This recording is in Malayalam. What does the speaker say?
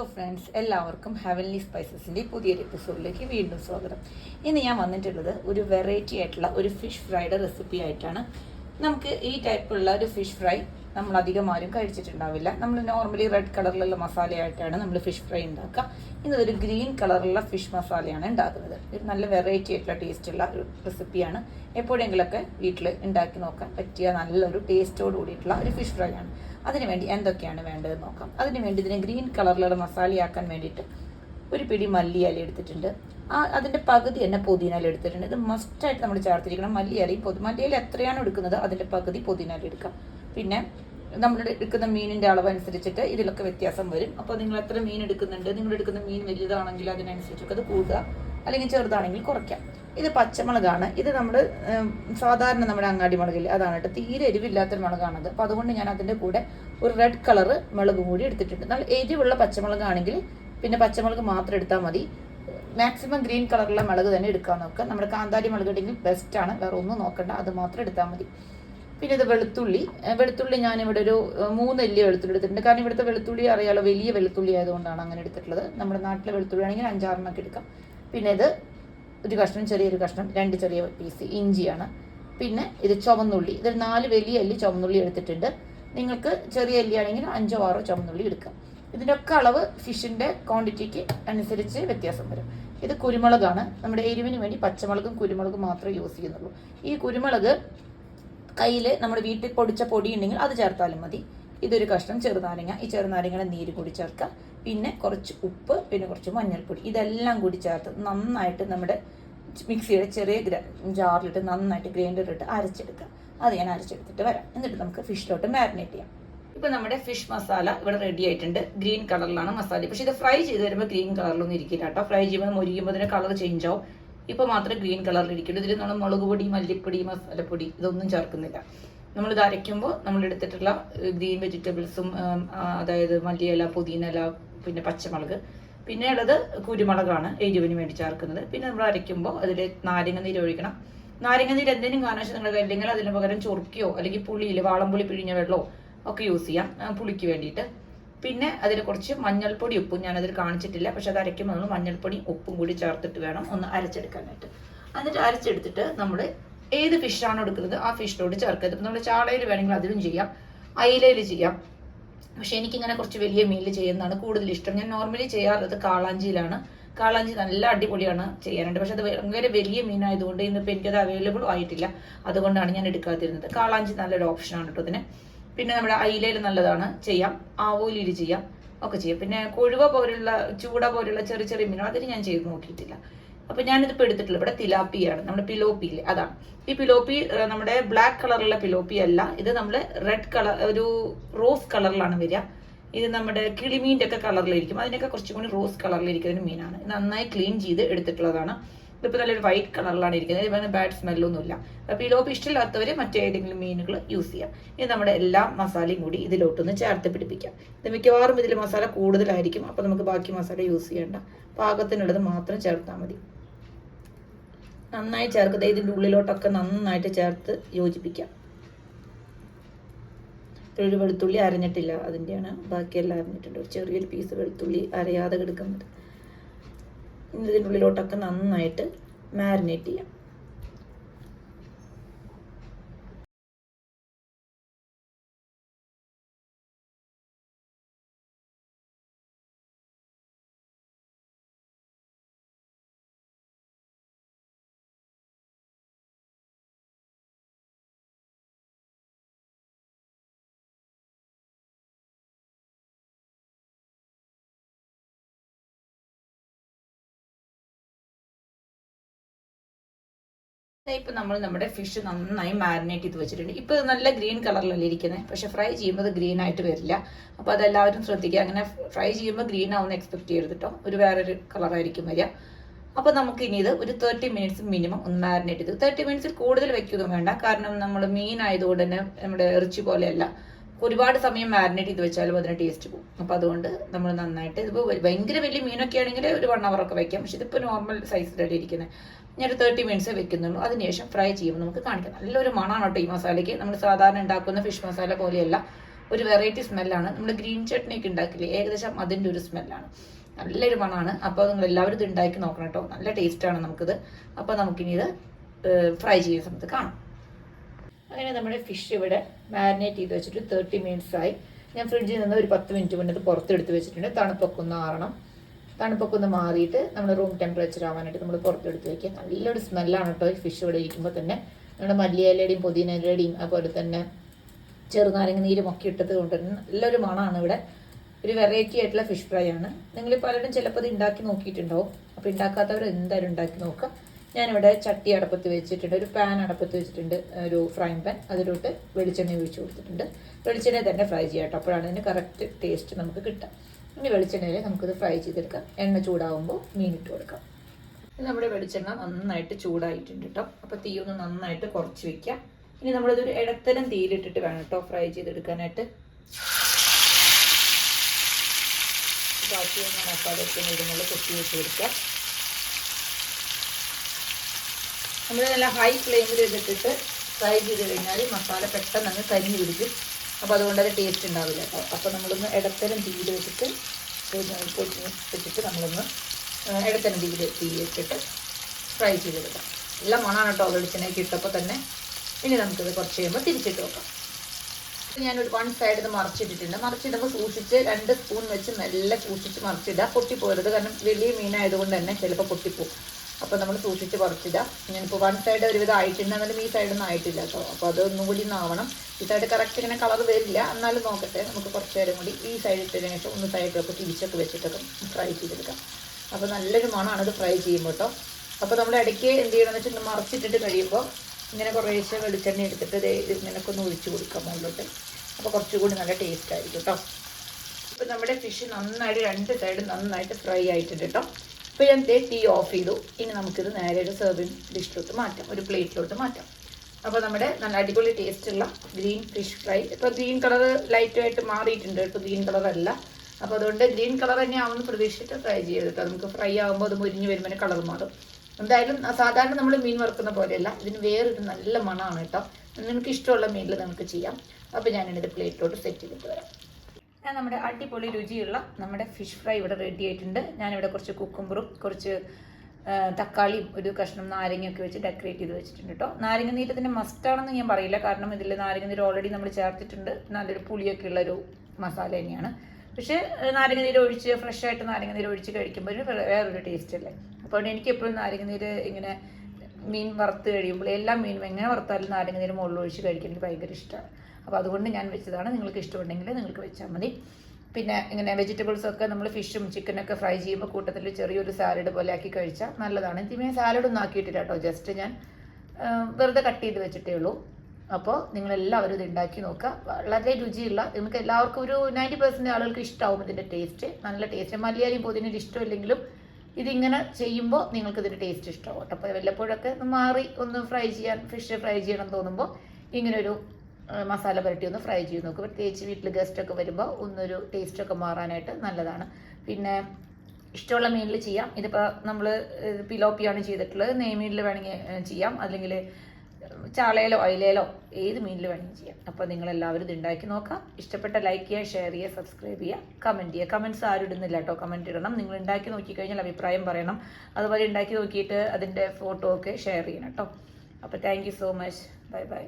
ഹലോ ഫ്രണ്ട്സ് എല്ലാവർക്കും ഹെവൻലി സ്പൈസസിന്റെ പുതിയൊരു എപ്പിസോഡിലേക്ക് വീണ്ടും സ്വാഗതം. ഇന്ന് ഞാൻ വന്നിട്ടുള്ളത് ഒരു വെറൈറ്റി ആയിട്ടുള്ള ഒരു ഫിഷ് ഫ്രൈയുടെ റെസിപ്പി ആയിട്ടാണ്. നമുക്ക് ഈ ടൈപ്പുള്ള ഒരു ഫിഷ് ഫ്രൈ നമ്മൾ അധികം ആരും കഴിച്ചിട്ടുണ്ടാവില്ല. നമ്മൾ നോർമലി റെഡ് കളറിലുള്ള മസാലയായിട്ടാണ് നമ്മൾ ഫിഷ് ഫ്രൈ ഉണ്ടാക്കുക. ഇന്ന് ഒരു ഗ്രീൻ കളറിലുള്ള ഫിഷ് മസാലയാണ് ഉണ്ടാക്കുന്നത്. ഒരു നല്ല വെറൈറ്റി ആയിട്ടുള്ള ടേസ്റ്റുള്ള ഒരു റെസിപ്പിയാണ് എപ്പോഴെങ്കിലൊക്കെ വീട്ടിൽ ഉണ്ടാക്കി നോക്കാൻ പറ്റിയ നല്ലൊരു ടേസ്റ്റോട് കൂടിയിട്ടുള്ള ഒരു ഫിഷ് ഫ്രൈ ആണ്. അതിനുവേണ്ടി എന്തൊക്കെയാണ് വേണ്ടത് നോക്കാം. അതിനുവേണ്ടി ഇതിനെ ഗ്രീൻ കളറിലുള്ള മസാലയാക്കാൻ വേണ്ടിയിട്ട് ഒരു പിടി മല്ലിയില എടുത്തിട്ടുണ്ട്. ആ അതിന്റെ പകുതി തന്നെ പുതിനയില എടുത്തിട്ടുണ്ട്. ഇത് മസ്റ്റായിട്ട് നമ്മൾ ചേർത്തിരിക്കണം. മല്ലിയിലയും പൊതു മല്ലിയില എത്രയാണ് എടുക്കുന്നത് അതിന്റെ പകുതി പുതിനയില എടുക്കാം. പിന്നെ നമ്മൾ എടുക്കുന്ന മീനിന്റെ അനുസരിച്ചിട്ട് ഇതിലൊക്കെ വ്യത്യാസം വരും. അപ്പോൾ നിങ്ങൾ എത്ര മീൻ എടുക്കുന്നുണ്ട്? നിങ്ങൾ എടുക്കുന്ന മീൻ വലുതാണെങ്കിൽ അതിനനുസരിച്ചൊക്കെ അത് കൂടുക അല്ലെങ്കിൽ ചെറുതാണെങ്കിൽ കുറയ്ക്കാം. ഇത് പച്ചമുളകാണ്. ഇത് നമ്മൾ സാധാരണ നമ്മുടെ അങ്ങാടി മുളകിൽ അതാണ് കേട്ടോ. തീരെ എരിവില്ലാത്തൊരു മുളകാണത്. അപ്പോൾ അതുകൊണ്ട് ഞാൻ അതിന്റെ കൂടെ ഒരു റെഡ് കളറ് മുളക് കൂടി എടുത്തിട്ടുണ്ട്. നല്ല എരിവുള്ള പച്ചമുളകാണെങ്കിൽ പിന്നെ പച്ചമുളക് മാത്രം എടുത്താൽ മതി. മാക്സിമം ഗ്രീൻ കളറുള്ള മുളക് തന്നെ എടുക്കാൻ നോക്കുക. നമ്മുടെ കാന്താരി മുളക് ഉണ്ടെങ്കിൽ ബെസ്റ്റാണ് വേറെ ഒന്നും നോക്കണ്ട. അത് മാത്രം എടുത്താൽ മതി. പിന്നെ ഇത് വെളുത്തുള്ളി. വെളുത്തുള്ളി ഞാൻ ഇവിടെ ഒരു മൂന്ന് അല്ലി വെളുത്തുള്ളി എടുത്തിട്ടുണ്ട്. കാരണം ഇവിടുത്തെ വെളുത്തുള്ളി അറിയാലോ വലിയ വെളുത്തുള്ളി ആയതുകൊണ്ടാണ് അങ്ങനെ എടുത്തിട്ടുള്ളത്. നമ്മുടെ നാട്ടിലെ വെളുത്തുള്ളി ആണെങ്കിൽ അഞ്ചാറിനൊക്കെ എടുക്കാം. പിന്നെ ഇത് ഒരു കഷ്ണം ചെറിയൊരു കഷ്ണം രണ്ട് ചെറിയ പീസ് ഇഞ്ചിയാണ്. പിന്നെ ഇത് ചുവന്നുള്ളി. ഇതൊരു നാല് വലിയ അല്ലി ചുവന്നുള്ളി എടുത്തിട്ടുണ്ട്. നിങ്ങൾക്ക് ചെറിയ അല്ലിയാണെങ്കിൽ അഞ്ചോ ആറോ ചുവന്നുള്ളി എടുക്കാം. ഇതിന്റെ ഒക്കെ അളവ് ഫിഷിന്റെ ക്വാണ്ടിറ്റിക്ക് അനുസരിച്ച് വ്യത്യാസം വരും. ഇത് കുരുമുളകാണ്. നമ്മുടെ എരിവിന് വേണ്ടി പച്ചമുളകും കുരുമുളകും മാത്രമേ യൂസ് ചെയ്യുന്നുള്ളൂ. ഈ കുരുമുളക് കയ്യിൽ നമ്മുടെ വീട്ടിൽ പൊടിച്ച പൊടി ഉണ്ടെങ്കിൽ അത് ചേർത്താലും മതി. ഇതൊരു കഷ്ണം ചെറുനാരങ്ങ ഈ ചെറുനാരങ്ങയുടെ നീര് കൂടി ചേർക്കുക. പിന്നെ കുറച്ച് ഉപ്പ് പിന്നെ കുറച്ച് മഞ്ഞൾപ്പൊടി. ഇതെല്ലാം കൂടി ചേർത്ത് നന്നായിട്ട് നമ്മുടെ മിക്സിയുടെ ചെറിയ ജാറിലിട്ട് നന്നായിട്ട് ഗ്രൈൻഡറിലിട്ട് അരച്ചെടുക്കുക. അത് ഞാൻ അരച്ചെടുത്തിട്ട് വരാം. എന്നിട്ട് നമുക്ക് ഫിഷിലോട്ട് മാരിനേറ്റ് ചെയ്യാം. ഇപ്പൊ നമ്മുടെ ഫിഷ് മസാല ഇവിടെ റെഡി ആയിട്ടുണ്ട്. ഗ്രീൻ കളറിലാണ് മസാല പക്ഷെ ഇത് ഫ്രൈ ചെയ്ത് വരുമ്പോൾ ഗ്രീൻ കളറിലൊന്നും ഇരിക്കില്ല കേട്ടോ. ഫ്രൈ ചെയ്യുമ്പോൾ മുരിക്കുമ്പോൾ ഇതിന്റെ കളർ ചേഞ്ച് ആവും. ഇപ്പൊ മാത്രമേ ഗ്രീൻ കളറിൽ ഇരിക്കുള്ളൂ. ഇതിൽ നമ്മൾ മുളക് പൊടി മല്ലിപ്പൊടി മസാലപ്പൊടി ഇതൊന്നും ചേർക്കുന്നില്ല. നമ്മൾ ഇത് അരയ്ക്കുമ്പോൾ നമ്മൾ എടുത്തിട്ടുള്ള ഗ്രീൻ വെജിറ്റബിൾസും അതായത് മല്ലിയില പുതിനയില പിന്നെ പച്ചമുളക് പിന്നെ ഉള്ളത് കുരുമുളകാണ് എരിവിന് വേണ്ടി ചേർക്കുന്നത്. പിന്നെ നമ്മൾ അരയ്ക്കുമ്പോൾ അതിൽ നാരങ്ങ നീര് ഒഴിക്കണം. നാരങ്ങ നീര് എന്തെങ്കിലും കാരണവശാൽ അല്ലെങ്കിൽ അതിന് പകരം ചൊറുക്കിയോ അല്ലെങ്കിൽ പുളിയിൽ വാളംപുളി പിഴിഞ്ഞ വെള്ളമോ ഒക്കെ യൂസ് ചെയ്യാം പുളിക്ക് വേണ്ടിയിട്ട്. പിന്നെ അതിൽ കുറച്ച് മഞ്ഞൾപ്പൊടി ഉപ്പും ഞാനതിൽ കാണിച്ചിട്ടില്ല. പക്ഷെ അത് അരയ്ക്കുമ്പോൾ നമ്മൾ മഞ്ഞൾപ്പൊടി ഉപ്പും കൂടി ചേർത്തിട്ട് വേണം ഒന്ന് അരച്ചെടുക്കാനായിട്ട്. എന്നിട്ട് അരച്ചെടുത്തിട്ട് നമ്മൾ ഏത് ഫിഷാണോ എടുക്കുന്നത്? ആ ഫിഷിലോട്ട് ചേർക്കുക ഇപ്പം നമ്മൾ ചാളയിൽ വേണമെങ്കിൽ അതിലും ചെയ്യാം. അയിലയിൽ ചെയ്യാം. പക്ഷെ എനിക്കിങ്ങനെ കുറച്ച് വലിയ മീനിൽ ചെയ്യുന്നതാണ് കൂടുതൽ ഇഷ്ടം. ഞാൻ നോർമലി ചെയ്യാറുള്ളത് കാളാഞ്ചിയിലാണ്. കാളാഞ്ചി നല്ല അടിപൊളിയാണ് ചെയ്യാനായിട്ട്. പക്ഷെ അത് ഭയങ്കര വലിയ മീനായതുകൊണ്ട് ഇന്നിപ്പോൾ എനിക്കത് അവൈലബിൾ ആയിട്ടില്ല. അതുകൊണ്ടാണ് ഞാൻ എടുക്കാതിരുന്നത്. കാളാഞ്ചി നല്ലൊരു ഓപ്ഷനാണ് കേട്ടോ ഇതിന്. പിന്നെ നമ്മുടെ അയിലയിൽ നല്ലതാണ്. ചെയ്യാം. ആവോലിയിൽ ചെയ്യാം. ഒക്കെ ചെയ്യാം. പിന്നെ കൊഴുവ പോലുള്ള ചൂട പോലുള്ള ചെറിയ ചെറിയ മീനുകൾ അതിന് ഞാൻ ചെയ്ത് നോക്കിയിട്ടില്ല. അപ്പൊ ഞാനിതിപ്പോൾ എടുത്തിട്ടില്ല. ഇവിടെ തിലാപ്പിയാണ് നമ്മുടെ പിലോപ്പിയില്ലേ അതാണ് ഈ പിലോപ്പി നമ്മുടെ ബ്ലാക്ക് കളറുള്ള പിലോപ്പി അല്ല. ഇത് നമ്മൾ റെഡ് കളർ ഒരു റോസ് കളറിലാണ് വരിക. ഇത് നമ്മുടെ കിളിമീന്റെ ഒക്കെ കളറിലിരിക്കും അതിനൊക്കെ കുറച്ചും കൂടി റോസ് കളറിലിരിക്കുന്ന ഒരു മീനാണ്. നന്നായി ക്ലീൻ ചെയ്ത് എടുത്തിട്ടുള്ളതാണ്. ഇതിപ്പോൾ നല്ലൊരു വൈറ്റ് കളറിലാണ് ഇരിക്കുന്നത്. ഇതിന് ബാഡ് സ്മെല്ലൊന്നുമില്ല അപ്പോൾ പിലോപ്പ് ഇഷ്ടമില്ലാത്തവർ മറ്റേതെങ്കിലും മീനുകൾ യൂസ് ചെയ്യാം. ഇനി നമ്മുടെ എല്ലാ മസാലയും കൂടി ഇതിലോട്ടൊന്ന് ചേർത്ത് പിടിപ്പിക്കാം. ഇത് മിക്കവാറും ഇതിൽ മസാല കൂടുതലായിരിക്കും. അപ്പോൾ നമുക്ക് ബാക്കി മസാല യൂസ് ചെയ്യേണ്ട. പാകത്തിനുള്ളത് മാത്രം ചേർത്താൽ മതി. നന്നായി ചേർക്കുക ഇതിന്റെ ഉള്ളിലോട്ടൊക്കെ നന്നായിട്ട് ചേർത്ത് യോജിപ്പിക്കാം. ഒരു വെളുത്തുള്ളി അരഞ്ഞിട്ടില്ല അതിന്റെയാണ്. ബാക്കിയെല്ലാം അരഞ്ഞിട്ടുണ്ട്. ഒരു ചെറിയൊരു പീസ് വെളുത്തുള്ളി അരയാതെ കിടക്കുന്നത് ഇതിന്റെ ഉള്ളിലോട്ടൊക്കെ നന്നായിട്ട് മാരിനേറ്റ് ചെയ്യാം. ഇപ്പം നമ്മൾ നമ്മുടെ ഫിഷ് നന്നായി മാരിനേറ്റ് ചെയ്ത് വെച്ചിട്ടുണ്ട്. ഇപ്പോൾ നല്ല ഗ്രീൻ കളറിലല്ലേ ഇരിക്കുന്നത് പക്ഷെ ഫ്രൈ ചെയ്യുമ്പോൾ അത് ഗ്രീൻ ആയിട്ട് വരില്ല. അപ്പോൾ അതെല്ലാവരും ശ്രദ്ധിക്കുക. അങ്ങനെ ഫ്രൈ ചെയ്യുമ്പോൾ ഗ്രീൻ ആവുന്ന എക്സ്പെക്ട് ചെയ്യരുത് കേട്ടോ ഒരു വേറൊരു കളറായിരിക്കും വരിക. അപ്പോൾ നമുക്ക് ഇനി ഇത് ഒരു തേർട്ടി മിനിറ്റ്സ് മിനിമം ഒന്ന് മാരിനേറ്റ് ചെയ്ത്. തേർട്ടി മിനിറ്റ്സിൽ കൂടുതൽ വെക്കുകയൊന്നും വേണ്ട. കാരണം നമ്മൾ മീൻ ആയതുകൊണ്ട് തന്നെ നമ്മുടെ ഇറച്ചി പോലെയല്ല. ഒരുപാട് സമയം മാരിനേറ്റ് ചെയ്ത് വെച്ചാലും അതിന് ടേസ്റ്റ് പോകും. അപ്പോൾ അതുകൊണ്ട് നമ്മൾ നന്നായിട്ട് ഇതിപ്പോൾ ഭയങ്കര വലിയ മീനൊക്കെ ആണെങ്കിൽ ഒരു വൺ അവർ ഒക്കെ വെക്കാം. പക്ഷെ ഇതിപ്പോൾ നോർമൽ സൈസിലായിട്ട് ഇരിക്കുന്നത് ഞാൻ തേർട്ടി മിനിറ്റ്സ് വെക്കുന്നുള്ളൂ. അതിനുശേഷം ഫ്രൈ ചെയ്യുമ്പോൾ നമുക്ക് കാണിക്കാം. നല്ലൊരു മണമാണ് കേട്ടോ ഈ മസാലയ്ക്ക്? നമ്മൾ സാധാരണ ഉണ്ടാക്കുന്ന ഫിഷ് മസാല പോലെയല്ല. ഒരു വെറൈറ്റി സ്മെല്ലാണ് നമ്മൾ ഗ്രീൻ ചട്നി ഒക്കെ ഉണ്ടാക്കില്ലേ? ഏകദേശം അതിന്റെ ഒരു സ്മെല്ലാണ് നല്ലൊരു മണമാണ് അപ്പോൾ നിങ്ങൾ എല്ലാവരും ഇത് ഉണ്ടാക്കി നോക്കണം കേട്ടോ നല്ല ടേസ്റ്റാണ് നമുക്കിത്. അപ്പോൾ നമുക്കിനി ഇത് ഫ്രൈ ചെയ്യുന്ന സമയത്ത് കാണാം. അങ്ങനെ നമ്മുടെ ഫിഷ് ഇവിടെ മാരിനേറ്റ് ചെയ്ത് വെച്ചിട്ട് തേർട്ടി മിനിറ്റ്സ് ആയി. ഞാൻ ഫ്രിഡ്ജിൽ നിന്ന് ഒരു പത്ത് മിനിറ്റ് മുന്നേ അത് പുറത്തെടുത്ത് വെച്ചിട്ടുണ്ട്. തണുപ്പൊക്കെ ഒന്ന് ആറണം. തണുപ്പൊക്കെ ഒന്ന് മാറിയിട്ട് നമ്മൾ റൂം ടെമ്പറേച്ചർ ആവാനായിട്ട് നമ്മൾ പുറത്തെടുത്ത് വെക്കുക. നല്ലൊരു സ്മെല്ലാണ് കേട്ടോ ഈ ഫിഷ് ഇവിടെ ഇരിക്കുമ്പോൾ തന്നെ. നമ്മുടെ മല്ലിയിലയുടെയും പുതിനയിലയുടെയും അതുപോലെ തന്നെ ചെറുനാരങ്ങ നീരും ഒക്കെ ഇട്ടത് കൊണ്ട് തന്നെ നല്ലൊരു മണമാണ് ഇവിടെ. ഒരു വെറൈറ്റി ആയിട്ടുള്ള ഫിഷ് ഫ്രൈ ആണ്. നിങ്ങൾ പലരും ചിലപ്പോൾ ഇത് ഉണ്ടാക്കി നോക്കിയിട്ടുണ്ടാവും. അപ്പോൾ ഉണ്ടാക്കാത്തവർ എന്തായാലും ഉണ്ടാക്കി നോക്കുക. ഞാനിവിടെ ചട്ടി അടപ്പത്ത് വെച്ചിട്ടുണ്ട് ഒരു പാൻ അടപ്പത്ത് വെച്ചിട്ടുണ്ട് ഒരു ഫ്രൈങ് പാൻ അതിലോട്ട് വെളിച്ചെണ്ണ ഒഴിച്ച് കൊടുത്തിട്ടുണ്ട്. വെളിച്ചെണ്ണ തന്നെ ഫ്രൈ ചെയ്യാം കേട്ടോ. അപ്പോഴാണ് അതിന് കറക്റ്റ് ടേസ്റ്റ് നമുക്ക് കിട്ടുക. ഇനി വെളിച്ചെണ്ണയിൽ നമുക്കിത് ഫ്രൈ ചെയ്തെടുക്കാം. എണ്ണ ചൂടാവുമ്പോൾ മീൻ ഇട്ട് കൊടുക്കാം. നമ്മുടെ വെളിച്ചെണ്ണ നന്നായിട്ട് ചൂടായിട്ടുണ്ട് കേട്ടോ. അപ്പോൾ തീ ഒന്ന് നന്നായിട്ട് കുറച്ച് വെക്കാം ഇനി നമ്മളിതൊരു ഇടത്തരം തീയിലിട്ടിട്ട് വേണം കേട്ടോ ഫ്രൈ ചെയ്തെടുക്കാനായിട്ട്. ബാക്കി ഒന്ന് മസാലയൊക്കെ ഇതിനുള്ള കൊത്തി വെച്ച് കൊടുക്കാം നമ്മൾ നല്ല ഹൈ ഫ്ലെയിമിൽ ഇതിട്ടിട്ട് ഫ്രൈ ചെയ്ത് കഴിഞ്ഞാൽ മസാല പെട്ടെന്ന് അങ്ങ് കരിഞ്ഞ് പിടിക്കും. അപ്പോൾ അതുകൊണ്ട് അത് ടേസ്റ്റ് ഉണ്ടാവില്ല കേട്ടോ അപ്പോൾ നമ്മളൊന്ന് ഇടത്തരം തീയിൽ വെച്ചിട്ട് വെച്ചിട്ട് നമ്മളൊന്ന് ഇടത്തരം തീയിൽ തീ വെച്ചിട്ട് ഫ്രൈ ചെയ്തെടുക്കാം. നല്ല മണമാണ് കേട്ടോ വെളിച്ചെണ്ണയ്ക്ക് ഇട്ടപ്പോൾ തന്നെ. ഇനി നമുക്കിത് കുറച്ച് കഴിയുമ്പോൾ തിരിച്ചിട്ട് വെക്കാം. ഞാനൊരു വൺ സൈഡിൽ നിന്ന് മറിച്ചിട്ടിട്ടുണ്ട്. മറിച്ചിടുമ്പോൾ സൂക്ഷിച്ച് രണ്ട് സ്പൂൺ വെച്ച് നല്ല സൂക്ഷിച്ച് മറിച്ചിടുക പൊട്ടിപ്പോരുത്. കാരണം വലിയ മീനായതുകൊണ്ട് തന്നെ ചിലപ്പോൾ പൊട്ടിപ്പോവും. അപ്പോൾ നമ്മൾ സൂക്ഷിച്ച് പറിച്ചിടുക ഞാനിപ്പോൾ വൺ സൈഡ് ഒരുവിധം ആയിട്ടുണ്ട് എന്നാലും ഈ സൈഡൊന്നും ആയിട്ടില്ല കേട്ടോ അപ്പോൾ അതൊന്നും കൂടി ഒന്നാവണം ഈ സൈഡ് കറക്റ്റ് ഇങ്ങനെ കളർ വരില്ല. എന്നാലും നോക്കട്ടെ നമുക്ക് കുറച്ച് നേരം കൂടി ഈ സൈഡ് ഇട്ടതിന് ശേഷം ഒന്ന് സൈഡിലൊക്കെ തിരിച്ചൊക്കെ വെച്ചിട്ടൊക്കെ ഫ്രൈ ചെയ്തെടുക്കാം. അപ്പോൾ നല്ലൊരു മണമാണ് ഇത് ഫ്രൈ ചെയ്യുമ്പോൾ കേട്ടോ അപ്പോൾ നമ്മൾ ഇടയ്ക്ക് എന്ത് ചെയ്യണമെന്ന് വെച്ചാൽ മറിച്ചിട്ടിട്ട് കഴിയുമ്പോൾ ഇങ്ങനെ കുറേശ്ശെ വെളിച്ചെണ്ണ എടുത്തിട്ട് ദേ ഇങ്ങനെയൊക്കെ ഒന്ന് ഒഴിച്ചു കൊടുക്കാം മുകളിലോട്ട്. അപ്പോൾ കുറച്ചുകൂടി നല്ല ടേസ്റ്റ് ആയിരിക്കും കേട്ടോ ഇപ്പൊ നമ്മുടെ ഫിഷ് നന്നായിട്ട് രണ്ട് സൈഡ് നന്നായിട്ട് ഫ്രൈ ആയിട്ടുണ്ട് കേട്ടോ ഇപ്പോൾ ഞാൻ ദേ തീ ഓഫ് ചെയ്തു. ഇനി നമുക്കിത് നേരെ ഒരു സെർവിങ് ഡിഷിലോട്ട് മാറ്റാം. ഒരു പ്ലേറ്റിലോട്ട് മാറ്റാം. അപ്പോൾ നമ്മുടെ നല്ല അടിപൊളി ടേസ്റ്റുള്ള ഗ്രീൻ ഫിഷ് ഫ്രൈ ഇപ്പോൾ ഗ്രീൻ കളർ ലൈറ്റായിട്ട് മാറിയിട്ടുണ്ട്. ഇപ്പോൾ ഗ്രീൻ കളർ അല്ല. അപ്പോൾ അതുകൊണ്ട് ഗ്രീൻ കളർ തന്നെ ആവുമെന്ന് പ്രതീക്ഷിച്ചിട്ട് ഫ്രൈ ചെയ്തിട്ട് നമുക്ക് ഫ്രൈ ആകുമ്പോൾ അത് മുരിഞ്ഞ് വരുമ്പോൾ കളർ മാറും. എന്തായാലും സാധാരണ നമ്മൾ മീൻ വറുക്കുന്ന പോലെയല്ല. ഇതിന് വേറൊരു നല്ല മണമാണ് കേട്ടോ. നിങ്ങൾക്ക് ഇഷ്ടമുള്ള മീനിൽ നമുക്ക് ചെയ്യാം. അപ്പോൾ ഞാനിത് പ്ലേറ്റിലോട്ട് സെറ്റ് ചെയ്തിട്ട് വരാം. ഞാൻ നമ്മുടെ അടിപൊളി രുചിയുള്ള നമ്മുടെ ഫിഷ് ഫ്രൈ ഇവിടെ റെഡി ആയിട്ടുണ്ട്. ഞാനിവിടെ കുറച്ച് കുക്കുമ്പറും കുറച്ച് തക്കാളിയും ഒരു കഷ്ണം നാരങ്ങയൊക്കെ വെച്ച് ഡെക്കറേറ്റ് ചെയ്ത് വെച്ചിട്ടുണ്ട് കേട്ടോ നാരങ്ങ നീരത്തിന്റെ മസ്റ്റാണെന്ന് ഞാൻ പറയില്ല. കാരണം ഇതിൽ നാരങ്ങ നീര് ഓൾറെഡി നമ്മൾ ചേർത്തിട്ടുണ്ട്. നല്ലൊരു പുളിയൊക്കെ ഉള്ളൊരു മസാല തന്നെയാണ്. പക്ഷേ നാരങ്ങ നീര് ഒഴിച്ച് ഫ്രഷ് ആയിട്ട് നാരങ്ങ നീര് ഒഴിച്ച് കഴിക്കുമ്പോൾ ഒരു വേറൊരു ടേസ്റ്റ് അല്ലേ? അപ്പോൾ എനിക്ക് എപ്പോഴും നാരങ്ങ നീര് ഇങ്ങനെ മീൻ വറുത്ത് കഴിയുമ്പോൾ എല്ലാ മീനും എങ്ങനെ വറുത്താലും നാരങ്ങ നീര് മുകളിൽ ഒഴിച്ച് കഴിക്കാൻ എനിക്ക് ഭയങ്കര ഇഷ്ടമാണ് അപ്പോൾ അതുകൊണ്ട് ഞാൻ വെച്ചതാണ്. നിങ്ങൾക്ക് ഇഷ്ടമുണ്ടെങ്കിൽ നിങ്ങൾക്ക് വെച്ചാൽ മതി. പിന്നെ ഇങ്ങനെ വെജിറ്റബിൾസ് ഒക്കെ നമ്മൾ ഫിഷും ചിക്കനൊക്കെ ഫ്രൈ ചെയ്യുമ്പോൾ കൂട്ടത്തിൽ ചെറിയൊരു സാലഡ് പോലെ ആക്കി കഴിച്ചാൽ നല്ലതാണ്. ഇതിമേ സാലഡ് ഒന്നും ആക്കിയിട്ടില്ല കേട്ടോ. ജസ്റ്റ് ഞാൻ വെറുതെ കട്ട് ചെയ്ത് വെച്ചിട്ടേ ഉള്ളൂ. അപ്പോൾ നിങ്ങളെല്ലാവരും ഇത് ഉണ്ടാക്കി നോക്കുക. വളരെ രുചിയുള്ള നിങ്ങൾക്ക് എല്ലാവർക്കും ഒരു നയന്റി പെർസെന്റ് ആളുകൾക്ക് ഇഷ്ടമാവും ഇതിന്റെ ടേസ്റ്റ് നല്ല ടേസ്റ്റ് മലയാളിയും പൊതിനൊരു ഇഷ്ടമില്ലെങ്കിലും ഇതിങ്ങനെ ചെയ്യുമ്പോൾ നിങ്ങൾക്ക് ഇതിന്റെ ടേസ്റ്റ് ഇഷ്ടമാവും അപ്പോൾ വല്ലപ്പോഴൊക്കെ മാറി ഒന്ന് ഫ്രൈ ചെയ്യാൻ ഫിഷ് ഫ്രൈ ചെയ്യണം തോന്നുമ്പോൾ ഇങ്ങനൊരു മസാല പുരട്ടി ഒന്ന് ഫ്രൈ ചെയ്ത് നോക്കുക പ്രത്യേകിച്ച് വീട്ടിൽ ഗസ്റ്റൊക്കെ വരുമ്പോൾ ഒന്നൊരു ടേസ്റ്റൊക്കെ മാറാനായിട്ട് നല്ലതാണ്. പിന്നെ ഇഷ്ടമുള്ള മീനിൽ ചെയ്യാം. ഇതിപ്പോൾ നമ്മൾ പിലോപ്പിയാണ് ചെയ്തിട്ടുള്ളത്. നെയ്മീനിൽ വേണമെങ്കിൽ ചെയ്യാം. അല്ലെങ്കിൽ ചാളയിലോ അയിലയിലോ ഏത് മീനിൽ വേണമെങ്കിൽ ചെയ്യാം. അപ്പോൾ നിങ്ങളെല്ലാവരും ഇത് ഉണ്ടാക്കി നോക്കാം. ഇഷ്ടപ്പെട്ട ലൈക്ക് ചെയ്യുക ഷെയർ ചെയ്യുക സബ്സ്ക്രൈബ് ചെയ്യുക കമന്റ് ചെയ്യുക. കമന്റ്സ് ആരും ഇടുന്നില്ല കേട്ടോ. കമന്റ് ഇടണം. നിങ്ങൾ ഉണ്ടാക്കി നോക്കിക്കഴിഞ്ഞാൽ അഭിപ്രായം പറയണം. അതുപോലെ ഉണ്ടാക്കി നോക്കിയിട്ട് അതിന്റെ ഫോട്ടോ ഒക്കെ ഷെയർ ചെയ്യണം കേട്ടോ. അപ്പോൾ thank so much bye bye